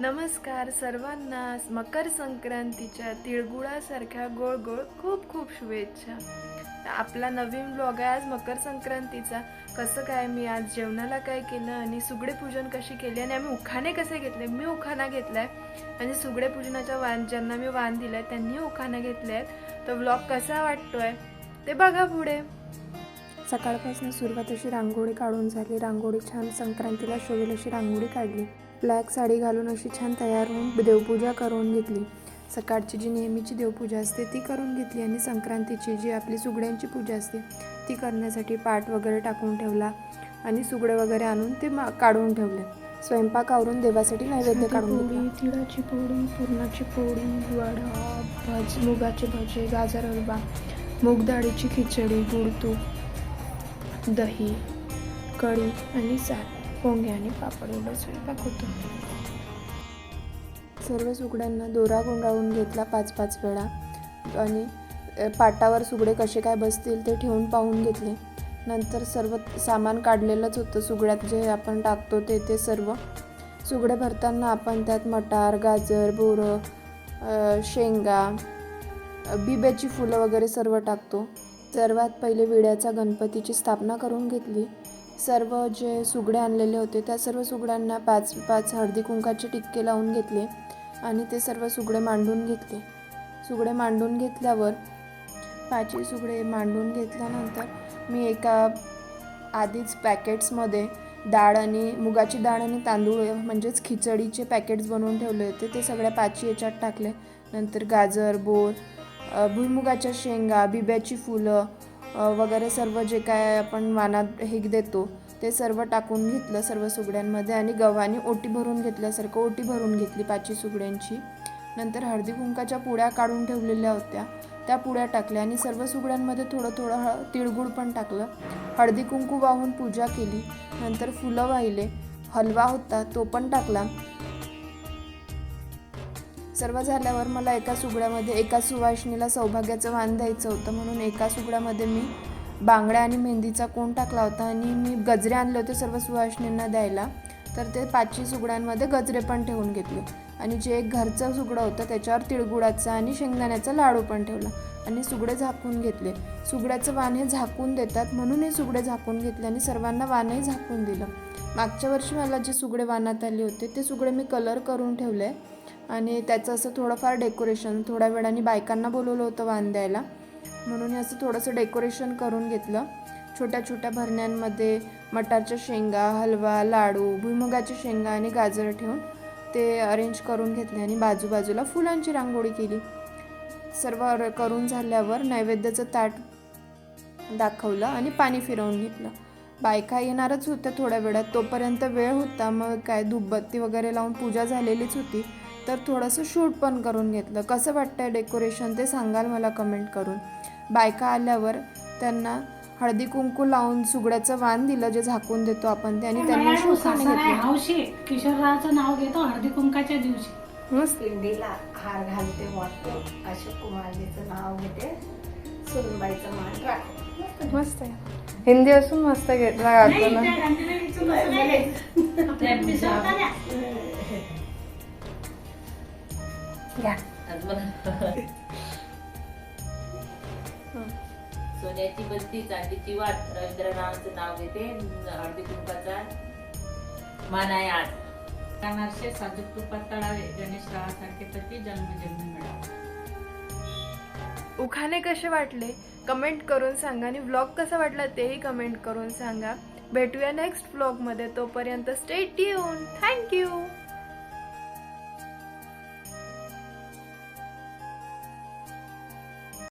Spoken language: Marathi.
नमस्कार सर्वांना. मकर संक्रांतीच्या तिळगुळासारख्या गोळ गोळ खूप खूप शुभेच्छा. आपला नवीन ब्लॉग आहे. आज मकर संक्रांतीचा. कसं काय? मी आज जेवणाला काय केलं आणि सुगडे पूजन कशी केली आणि आम्ही उखाणे कसे घेतले? मी उखाणा आहे आणि सुगडे पूजनाच्या वाण ज्यांना मी वाण दिलाय त्यांनी उखाणा घेतले आहेत. तर ब्लॉग कसा वाटतोय? ते बघा पुढे. सकाळपासून सुरुवात अशी रांगोळी काढून झाली. रांगोळी छान संक्रांतीला शोभेल अशी रांगोळी काढली. ब्लॅक साडी घालून अशी छान तयार होऊन देवपूजा करून घेतली. सकाळची जी नेहमीची देवपूजा असते ती करून घेतली आणि संक्रांतीची जी आपली सुगड्यांची पूजा असते ती करण्यासाठी पाट वगैरे टाकून ठेवला आणि सुगडे वगैरे आणून ते मा- काढून ठेवले. स्वयंपाक आवरून देवासाठी नैवेद्य काढून घेतला. तिळाची पोळी पुरणाची पोळी वडा भाज मुगाचे भजे गाजर हलवा मूग डाळीची खिचडी गुळ तूप दही कढी आणि सार पोंगे आणि पापड एवढा स्वयंपाक होतो. सर्व सुगड्यांना दोरा गुंडाळून घेतला पाच पाच वेळा. आणि पाटावर सुगडे कसे काय बसतील ते ठेवून पाहून घेतले. नंतर सर्व सामान काढलेलंच होतं. सुगड्यात जे आपण टाकतो ते ते सर्व. सुगडे भरताना आपण त्यात मटार गाजर बोरं शेंगा बिब्याची फुलं वगैरे सर्व टाकतो. सर्वात पहिले विड्याचा गणपतीची स्थापना करून घेतली. सर्व जे सुगडे आणलेले होते त्या सर्व सुगड्यांना पाच पाच हळदी कुंकाचे टिक्के लावून घेतले आणि ते सर्व सुगडे मांडून घेतले. सुगडे मांडून घेतल्यावर पाचही सुगडे मांडून घेतल्यानंतर मी एका आधीच पॅकेट्समध्ये डाळ आणि मुगाची डाळ आणि तांदूळ म्हणजेच खिचडीचे पॅकेट्स बनवून ठेवले होते. ते सगळ्या पाचही याच्यात टाकले. नंतर गाजर बोर भुईमुगाच्या शेंगा बिब्याची फुलं वगैरे सर्व जे काय आपण वानात हे देतो ते सर्व टाकून घेतलं सर्व सुगड्यांमध्ये आणि गव्हाने ओटी भरून घेतल्यासारखं ओटी भरून घेतली पाचवी सुगड्यांची. नंतर हळदी कुंकाच्या पुड्या काढून ठेवलेल्या होत्या. त्या पुड्या टाकल्या आणि सर्व सुगड्यांमध्ये थोडं थोडं ह तिळगुळ पण टाकलं. हळदी कुंकू वाहून पूजा केली. नंतर फुलं वाहिले. हलवा होता तो पण टाकला. सर्व झाल्यावर मला एका सुगड्यामध्ये एका सुवासिनीला सौभाग्याचं वाण द्यायचं होतं. म्हणून एका सुगड्यामध्ये मी बांगड्या आणि मेहंदीचा कोण टाकला होता आणि मी गजरे आणले होते सर्व सुवासिनींना द्यायला. तर ते पाचशे सुगड्यांमध्ये गजरे पण ठेवून घेतले. आणि जे एक घरचं सुगडं होतं त्याच्यावर तिळगुळाचा आणि शेंगदाण्याचा लाडू पण ठेवला आणि सुगडे झाकून घेतले. सुगड्याचं वाण हे झाकून देतात म्हणून हे सुगडे झाकून घेतले आणि सर्वांना वाणही झाकून दिलं. मागच्या वर्षी मला जे सुगडे वाणात आले होते ते सुगडे मी कलर करून ठेवले. आणि त्याचं असं थोडंफार डेकोरेशन थोड्या वेळाने बायकांना बोलवलं होतं वाण द्यायला म्हणून असं थोडंसं डेकोरेशन करून घेतलं. छोट्या छोट्या भरण्यांमध्ये मटारच्या शेंगा हलवा लाडू भुईमुगाच्या शेंगा आणि गाजर ठेवून ते अरेंज करून घेतले आणि बाजूबाजूला फुलांची रांगोळी केली. सर्व करून झाल्यावर नैवेद्याचं ताट दाखवलं आणि पाणी फिरवून घेतलं. बायका येणारच होत्या थोड्या वेळात. तोपर्यंत वेळ होता. मग काय धूपबत्ती वगैरे लावून पूजा झालेलीच होती. तर थोडंसं शूट पण करून घेतलं. कसं वाटतंय डेकोरेशन ते सांगाल मला कमेंट करून. बायका आल्यावर त्यांना हळदी कुंकू लावून सुगड्याचं वाण दिलं जे झाकून देतो आपण ते आणि त्यांनी आहे घेतलं. किशोररावचं नाव घेतो हळदी कुंकाच्या दिवशी. मस्त. पिंडीला हार घालते वाटतो. अशोक कुमारजीचं नाव घेते. सुनबाईचं मान राखते. मस्त आहे. हिंदी असून मस्त घेतला घ्या सोन्याची बत्ती चांदीची वाट. रवींद्रनाथांचं नाव घेते. हळदी कुंकाचा मान आहे आज. अनारसे साजूक तुपात तळावे. गणेश रावासारखे पती जन्मजन्म मिळावे. उखाणे कसे वाटले? कमेंट करून सांगा. आणि व्लॉग कसा वाटला तेही कमेंट करून सांगा. भेटूया नेक्स्ट व्लॉगमध्ये तोपर्यंत स्टे ट्यून थँक्यू